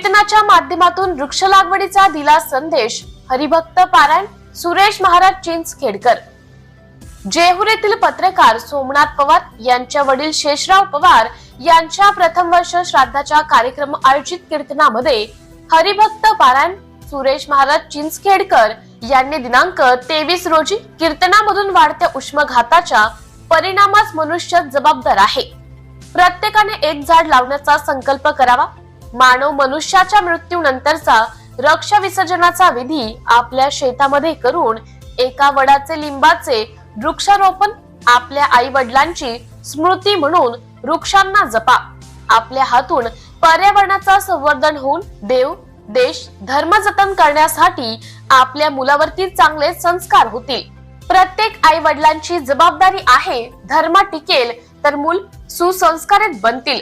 कीर्तनाच्या माध्यमातून वृक्ष लागवडीचा दिला संदेश. हरिभक्त पारायण सुरेश महाराज चिंचखेडकर. जेहुरेतील पत्रकार सोमनाथ पवार यांच्या वडील शेषराव पवार यांच्या प्रथम वर्ष श्राद्धाच्या कार्यक्रम आयोजित कीर्तनामध्ये हरिभक्त पारायण सुरेश महाराज चिंचखेडकर यांनी दिनांक तेवीस रोजी कीर्तनामधून वाढत्या उष्मघाताच्या परिणामास मनुष्य जबाबदार आहे. प्रत्येकाने एक झाड लावण्याचा संकल्प करावा मानव मनुष्याच्या मृत्यूनंतरचा रक्ष विसर्जनाचा विधी आपल्या शेतामध्ये करून एका वडाचे लिंबाचे वृक्षारोपण आपल्या आई वडिलांची स्मृती म्हणून वृक्षांना जपा. आपल्या हातून पर्यावरणाचा संवर्धन होऊन देव देश धर्म जतन करण्यासाठी आपल्या मुलावरती चांगले संस्कार होतील. प्रत्येक आई वडिलांची जबाबदारी आहे धर्म टिकेल तर मूल सुसंस्कारित बनतील.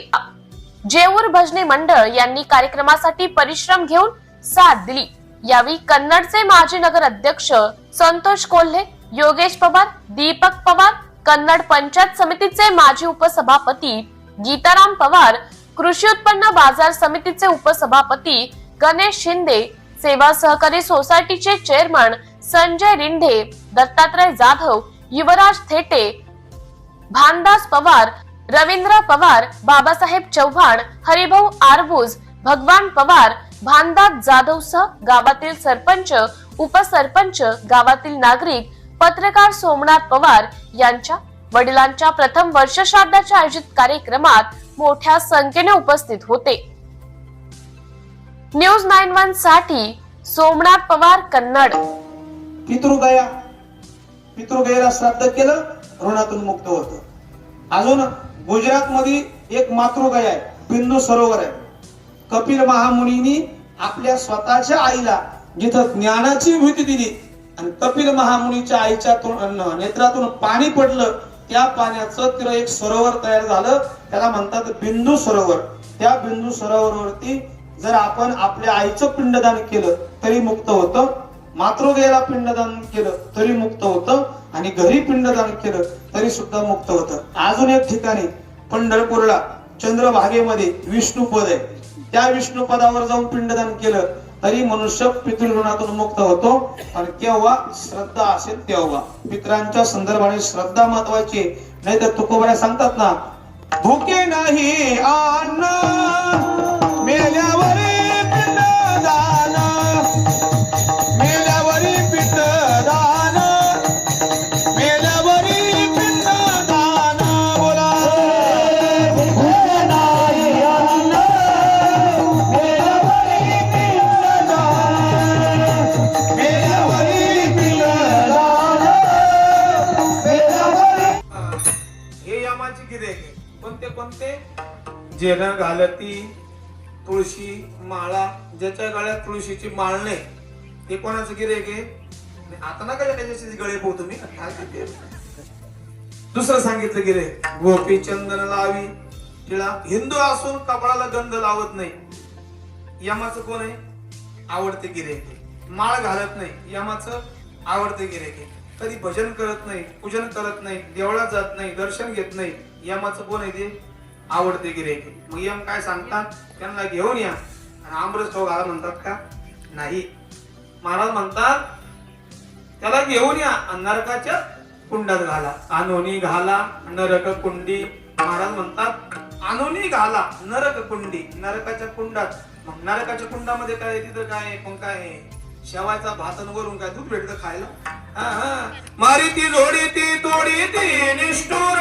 जेऊर भजनी मंडळ यांनी कार्यक्रमासाठी परिश्रम घेऊन साथ दिली. यावेळी कन्नडचे माजी नगर अध्यक्ष संतोष कोल्हे योगेश पवार दीपक पवार कन्नड पंचायत समितीचे माजी उपसभापती गीताराम पवार कृषी उत्पन्न बाजार समितीचे उपसभापती गणेश शिंदे सेवा सहकारी सोसायटीचे चेअरमन संजय रिंढे दत्तात्रय जाधव युवराज थेटे भानदास पवार रवींद्र पवार बाबासाहेब चव्हाण हरिभाऊ आरबुज भगवान पवार भानदास जाधव सह गावातील सरपंच उपसरपंच गावातील नागरिक पत्रकार सोमनाथ पवार यांच्या वडिलांच्या प्रथम वर्षश्राद्धाच्या आयोजित कार्यक्रमात मोठ्या संख्येने उपस्थित होते. न्यूज नाईन वनसाठी सोमनाथ पवार कन्नड. पितृगया पितृगयाला श्राद्ध केलं ऋणातून मुक्त होत. अजून गुजरात मध्ये एक मातृगया आहे बिंदू सरोवर आहे. कपिल महामुनीनी आपल्या स्वतःच्या आईला जिथं ज्ञानाची भीती दिली आणि कपिल महामुनीच्या आईच्या नेत्रातून पाणी पडलं त्या पाण्याचं तिला एक सरोवर तयार झालं. त्याला म्हणतात बिंदू सरोवर. त्या बिंदू सरोवरवरती जर आपण आपल्या आईचं पिंडदान केलं तरी मुक्त होतं. मातृगेला पिंडदान केलं तरी मुक्त होतं आणि घरी पिंडदान केलं तरी सुद्धा मुक्त होतं. अजून एक ठिकाणी पंढरपूरला चंद्रभागेमध्ये विष्णुपद आहे. त्या विष्णुपदावर जाऊन पिंडदान केलं तरी मनुष्य पितृऋणातून मुक्त होतो. आणि केव्हा? श्रद्धा असेल तेव्हा. पित्रांच्या संदर्भाने श्रद्धा महत्वाची नाही तर तुकोबऱ्या सांगतात ना भुके नाही हे गिरेक कोणते कोणते? जेना घालती तुळशी माळा ज्याच्या गळ्यात तुळशीची माळ नाही ते कोणाचं गिरेक आहे आता नका त्याच्याशी गळे पोहू तुम्ही. दुसरं सांगितलं गिरे गोपी चंदन लावी तिला हिंदू असून कपाळाला गंध लावत नाही. यमाचं कोण आहे? आवडते गिरेक माळ घालत नाही. यमाचं आवडते गिरेक आहे कधी भजन करत नाही पूजन करत नाही देवळात जात नाही दर्शन घेत नाही यमाचं कोण आहे ते? आवडते गिरे मग यम काय सांगतात? त्यांना घेऊन या. आणि आमरस खाऊ घाला म्हणतात का? नाही. महाराज म्हणतात त्याला घेऊन या. नरकाच्या कुंडात घाला. आणोनी घाला नरक कुंडी. महाराज म्हणतात आनोनी घाला नरक कुंडी. नरकाच्या कुंडात. मग नरकाच्या कुंडामध्ये काय तिथं काय आहे? काय आहे? शेवायचा भात वरून काय दूध भेटत खायला? मारी ती जोडी ती तोडी ती निष्ठुर